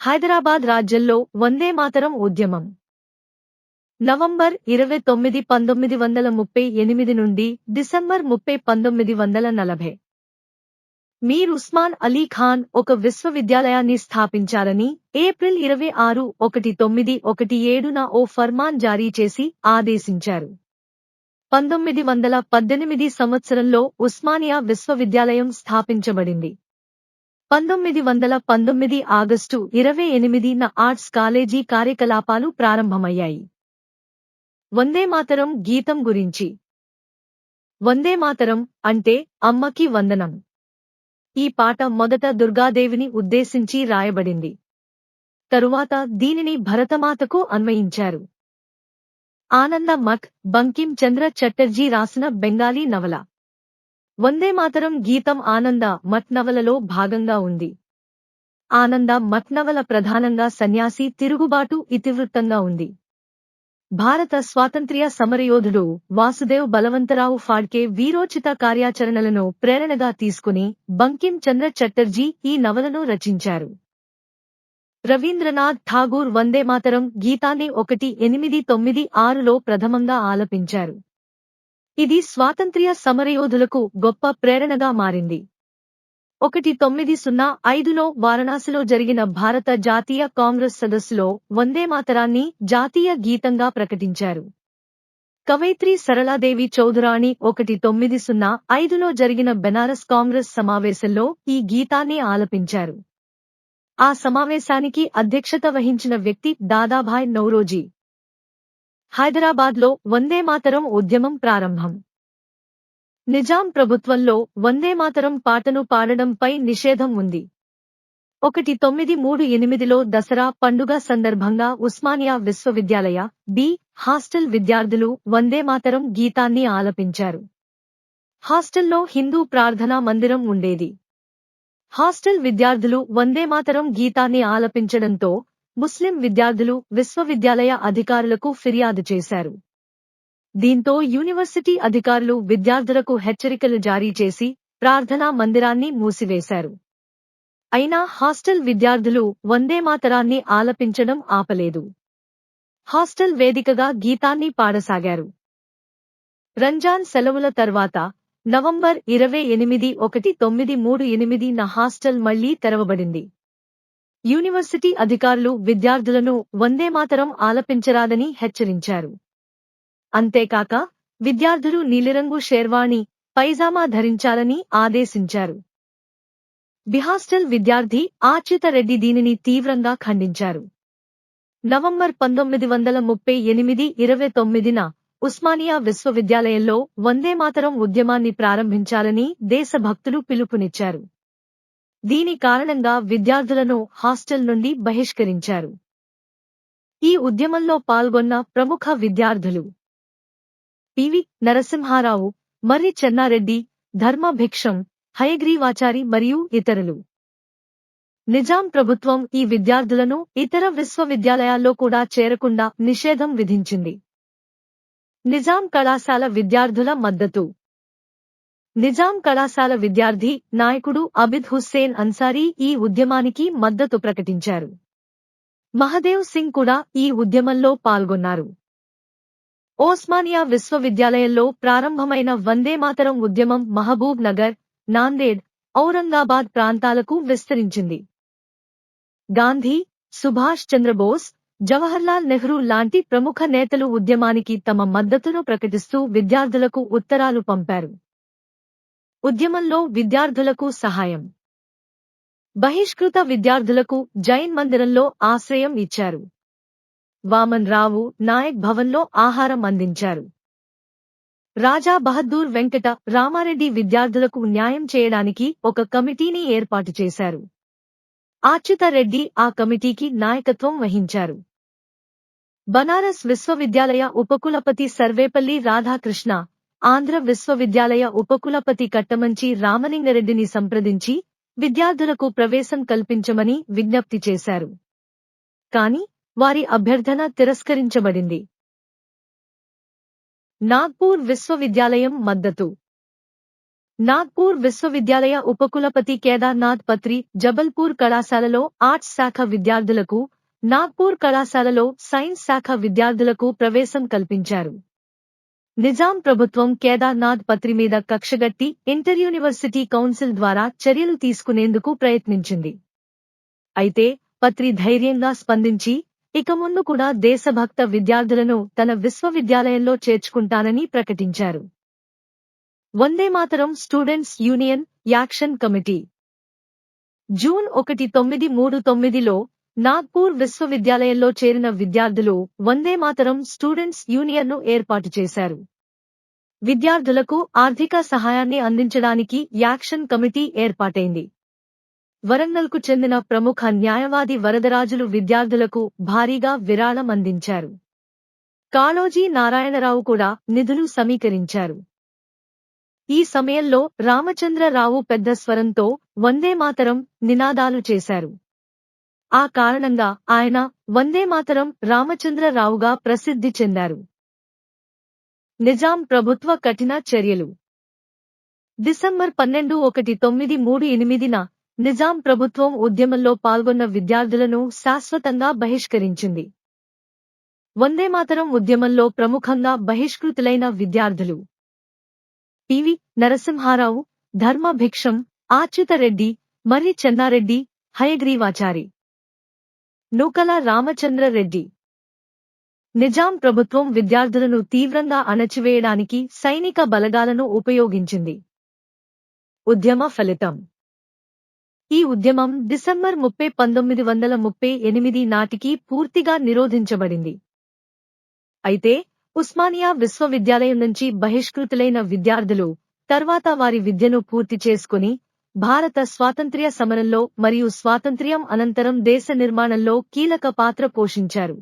హైదరాబాద్ రాజ్యంలో వందే మాతరం ఉద్యమం. నవంబర్ ఇరవై తొమ్మిది పంతొమ్మిది వందల ముప్పై ఎనిమిది నుండి డిసెంబర్ ముప్పై పంతొమ్మిది వందల నలభై. మీర్ ఉస్మాన్ అలీ ఖాన్ ఒక విశ్వవిద్యాలయాన్ని స్థాపించారని ఏప్రిల్ ఇరవై ఆరు ఒకటి తొమ్మిది ఒకటి ఏడున ఓ ఫర్మాన్ జారీ చేసి ఆదేశించారు. పంతొమ్మిది వందల పద్దెనిమిది సంవత్సరంలో ఉస్మానియా విశ్వవిద్యాలయం స్థాపించబడింది. పంతొమ్మిది వందల పంతొమ్మిది ఆగస్టు ఇరవై ఎనిమిదిన ఆర్ట్స్ కాలేజీ కార్యకలాపాలు ప్రారంభమయ్యాయి. వందేమాతరం గీతం గురించి. వందేమాతరం అంటే అమ్మకి వందనం. ఈ పాట మొదట దుర్గాదేవిని ఉద్దేశించి రాయబడింది. తరువాత దీనిని భరతమాతకు అన్వయించారు. ఆనంద మఠ్ బంకిం చంద్ర చట్టర్జీ రాసిన బెంగాలీ నవల. వందేమాతరం గీతం ఆనంద మఠ్ నవలలో భాగంగా ఉంది. ఆనంద మఠ్ నవల ప్రధానంగా సన్యాసి తిరుగుబాటు ఇతివృత్తంగా ఉంది. భారత స్వాతంత్ర్య సమరయోధుడు వాసుదేవ్ బలవంతరావు ఫాడ్కే వీరోచిత కార్యాచరణలను ప్రేరణగా తీసుకుని బంకిం చంద్ర చట్టర్జీ ఈ నవలను రచించారు. రవీంద్రనాథ్ ఠాగూర్ వందేమాతరం గీతాన్ని ఒకటి ఎనిమిది తొమ్మిది ఆరులో ప్రథమంగా ఆలపించారు. ఇది స్వాతంత్ర్య సమరయోధులకు గొప్ప ప్రేరణగా మారింది. ఒకటి తొమ్మిది సున్నా ఐదులో వారణాసిలో జరిగిన భారత జాతీయ కాంగ్రెస్ సదస్సులో వందేమాతరాన్ని జాతీయ గీతంగా ప్రకటించారు. కవయిత్రి సరళాదేవి చౌధురాణి ఒకటి తొమ్మిది సున్నా ఐదులో జరిగిన బెనారస్ కాంగ్రెస్ సమావేశంలో ఈ గీతాన్ని ఆలపించారు. ఆ సమావేశానికి అధ్యక్షత వహించిన వ్యక్తి దాదాభాయ్ నౌరోజీ. హైదరాబాద్లో వందేమాతరం ఉద్యమం ప్రారంభం. నిజాం ప్రభుత్వంలో వందేమాతరం పాటను పాడడంపై నిషేధం ఉంది. ఒకటి తొమ్మిది మూడు ఎనిమిదిలో దసరా పండుగ సందర్భంగా ఉస్మానియా విశ్వవిద్యాలయ బి హాస్టల్ విద్యార్థులు వందేమాతరం గీతాన్ని ఆలపించారు. హాస్టల్లో హిందూ ప్రార్థనా మందిరం ఉండేది. హాస్టల్ విద్యార్థులు వందేమాతరం గీతాన్ని ఆలపించడంతో ముస్లిం విద్యార్థులు విశ్వవిద్యాలయ అధికారులకు ఫిర్యాదు చేశారు. దీంతో యూనివర్సిటీ అధికారులు విద్యార్థులకు హెచ్చరికలు జారీ చేసి ప్రార్థనా మందిరాన్ని మూసివేశారు. అయినా హాస్టల్ విద్యార్థులు వందేమాతరాన్ని ఆలపించడం ఆపలేదు. హాస్టల్ వేదికగా గీతాన్ని పాడసాగారు. రంజాన్ సెలవుల తర్వాత నవంబర్ ఇరవై ఎనిమిది ఒకటి తొమ్మిది మూడు ఎనిమిది న హాస్టల్ మళ్ళీ తెరవబడింది. యూనివర్సిటీ అధికారులు విద్యార్థులను వందేమాతరం ఆలపించరాదని హెచ్చరించారు. అంతేకాక విద్యార్థులు నీలిరంగు షేర్వాణి పైజామా ధరించాలని ఆదేశించారు. బిహాస్టల్ విద్యార్థి ఆచ్యుతరెడ్డి దీనిని తీవ్రంగా ఖండించారు. నవంబర్ పంతొమ్మిది వందల ముప్పై ఎనిమిది ఇరవై తొమ్మిదిన ఉస్మానియా విశ్వవిద్యాలయంలో వందేమాతరం ఉద్యమాన్ని ప్రారంభించాలని దేశభక్తులు పిలుపునిచ్చారు. దీని కారణంగా విద్యార్థులను హాస్టల్ నుండి బహిష్కరించారు. ఈ ఉద్యమంలో పాల్గొన్న ప్రముఖ విద్యార్థులు పివి నరసింహారావు మర్రి చెన్నారెడ్డి ధర్మభిక్షం హయగ్రీవాచారి మరియు ఇతరులు. నిజాం ప్రభుత్వం ఈ విద్యార్థులను ఇతర విశ్వవిద్యాలయాల్లో కూడా చేరకుండా నిషేధం విధించింది. నిజాం కళాశాల విద్యార్థుల మద్దతు నిజాం కళాశాల విద్యార్థి నాయకుడు అబిద్ హుస్సేన్ అన్సారీ ఈ ఉద్యమానికి మద్దతు ప్రకటించారు. మహదేవ్ సింగ్ కూడా ఈ ఉద్యమంలో పాల్గొన్నారు. ఓస్మానియా విశ్వవిద్యాలయంలో ప్రారంభమైన వందేమాతరం ఉద్యమం మహబూబ్ నగర్ నాందేడ్ ఔరంగాబాద్ ప్రాంతాలకు విస్తరించింది. గాంధీ సుభాష్ చంద్రబోస్ జవహర్లాల్ నెహ్రూ లాంటి ప్రముఖ నేతలు ఉద్యమానికి తమ మద్దతును ప్రకటిస్తూ విద్యార్థులకు ఉత్తరాలు పంపారు. ఉద్యమంలో విద్యార్థులకు సహాయం. బహిష్కృత విద్యార్థులకు జైన్ మందిరంలో ఆశ్రయం ఇచ్చారు. వామన్ రావు నాయక్ భవన్లో ఆహారం అందించారు. రాజా బహద్దూర్ వెంకట రామారెడ్డి విద్యార్థులకు న్యాయం చేయడానికి ఒక కమిటీని ఏర్పాటు చేశారు. ఆచ్యుతరెడ్డి ఆ కమిటీకి నాయకత్వం వహించారు. బనారస్ విశ్వవిద్యాలయ ఉపకులపతి సర్వేపల్లి రాధాకృష్ణ ఆంధ్ర విశ్వవిద్యాలయ ఉపకులపతి కట్టమంచి రామలింగరెడ్డిని సంప్రదించి విద్యార్థులకు ప్రవేశం కల్పించమని విజ్ఞప్తి చేశారు. కాని వారి అభ్యర్థన తిరస్కరించబడింది. నాగ్పూర్ విశ్వవిద్యాలయం మద్దతు. నాగ్పూర్ విశ్వవిద్యాలయ ఉపకులపతి కేదార్నాథ్ పత్రి జబల్పూర్ కళాశాలలో ఆర్ట్స్ శాఖ విద్యార్థులకు నాగ్పూర్ కళాశాలలో సైన్స్ శాఖ విద్యార్థులకు ప్రవేశం కల్పించారు. నిజాం ప్రభుత్వం కేదార్నాథ్ పత్రి మీద కక్షగట్టి ఇంటర్ యూనివర్సిటీ కౌన్సిల్ ద్వారా చర్యలు తీసుకునేందుకు ప్రయత్నించింది. అయితే పత్రి ధైర్యంగా స్పందించి ఇక ముందు కూడా దేశభక్త విద్యార్థులను తన విశ్వవిద్యాలయంలో చేర్చుకుంటానని ప్రకటించారు. Vandemataram students union action committee. June ఒకటి తొమ్మిది మూడు తొమ్మిదిలో నాగ్పూర్ విశ్వవిద్యాలయంలో చేరిన విద్యార్థులు వందేమాతరం స్టూడెంట్స్ యూనియన్ను ఏర్పాటు చేశారు. విద్యార్థులకు ఆర్థిక సహాయాన్ని అందించడానికి యాక్షన్ కమిటీ ఏర్పాటైంది. వరంగల్కు చెందిన ప్రముఖ న్యాయవాది వరదరాజులు విద్యార్థులకు భారీగా విరాళం అందించారు. కాళోజీ నారాయణరావు కూడా నిధులు సమీకరించారు. ఈ సమయంలో రామచంద్రరావు పెద్ద స్వరంతో వందేమాతరం నినాదాలు చేశారు. ఆ కారణంగా ఆయన వందేమాతరం రామచంద్రరావుగా ప్రసిద్ధి చెందారు. నిజాం ప్రభుత్వ కఠిన చర్యలు. డిసెంబర్ పన్నెండు ఒకటి తొమ్మిది మూడు ఎనిమిదిన నిజాం ప్రభుత్వం ఉద్యమంలో పాల్గొన్న విద్యార్థులను శాశ్వతంగా బహిష్కరించింది. వందేమాతరం ఉద్యమంలో ప్రముఖంగా బహిష్కృతులైన విద్యార్థులు. పివి నరసింహారావు ధర్మభిక్షం ఆచ్యుతరెడ్డి మర్రి చెన్నారెడ్డి హయగ్రీవాచారి. నూకల రామచంద్రరెడ్డి నిజాం ప్రభుత్వం విద్యార్థులను తీవ్రంగా అణచివేయడానికి సైనిక బలగాలను ఉపయోగించింది. ఉద్యమ ఫలితం. ఈ ఉద్యమం డిసెంబర్ ముప్పై పంతొమ్మిది వందల ముప్పై ఎనిమిది నాటికి పూర్తిగా నిరోధించబడింది. అయితే ఉస్మానియా విశ్వవిద్యాలయం నుంచి బహిష్కృతులైన విద్యార్థులు తర్వాత వారి విద్యను పూర్తి చేసుకుని భారత స్వాతంత్ర్య సమరంలో మరియు స్వాతంత్ర్యం అనంతరం దేశ నిర్మాణంలో కీలక పాత్ర పోషించారు.